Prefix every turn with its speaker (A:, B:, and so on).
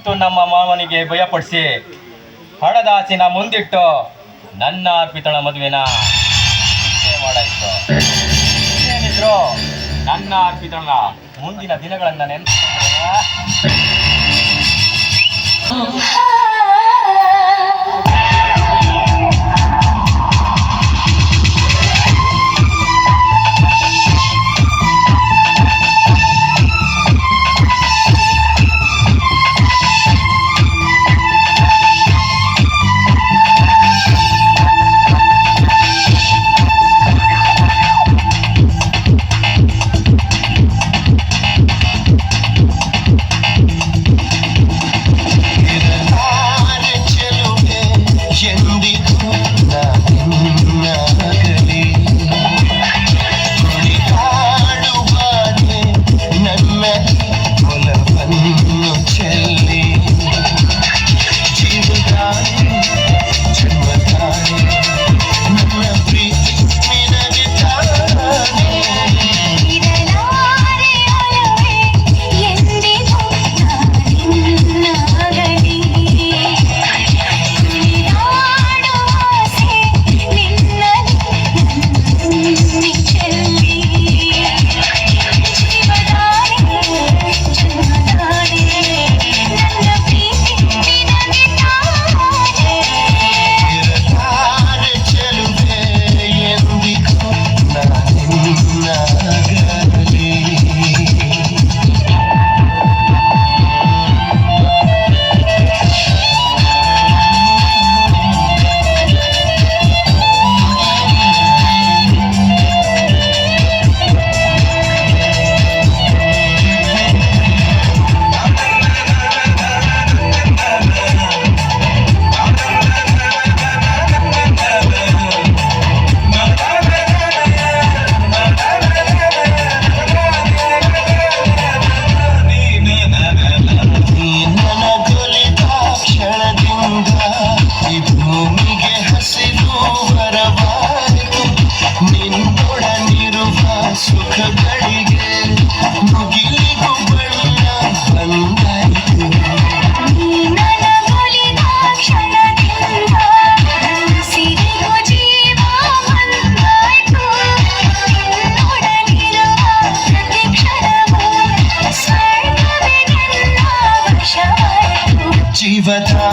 A: ಮತ್ತು ನಮ್ಮ ಮಾವನಿಗೆ ಭಯಪಡಿಸಿ ಹಣದಾಸಿನ ಮುಂದಿಟ್ಟು ನನ್ನ ಅರ್ಪಿತಳ ಮದುವೆನ ಮಾಡಾಯಿತು. ಏನಿದ್ರು ನನ್ನ ಅರ್ಪಿತಳ ಮುಂದಿನ ದಿನಗಳನ್ನ ನೆನಪು the time.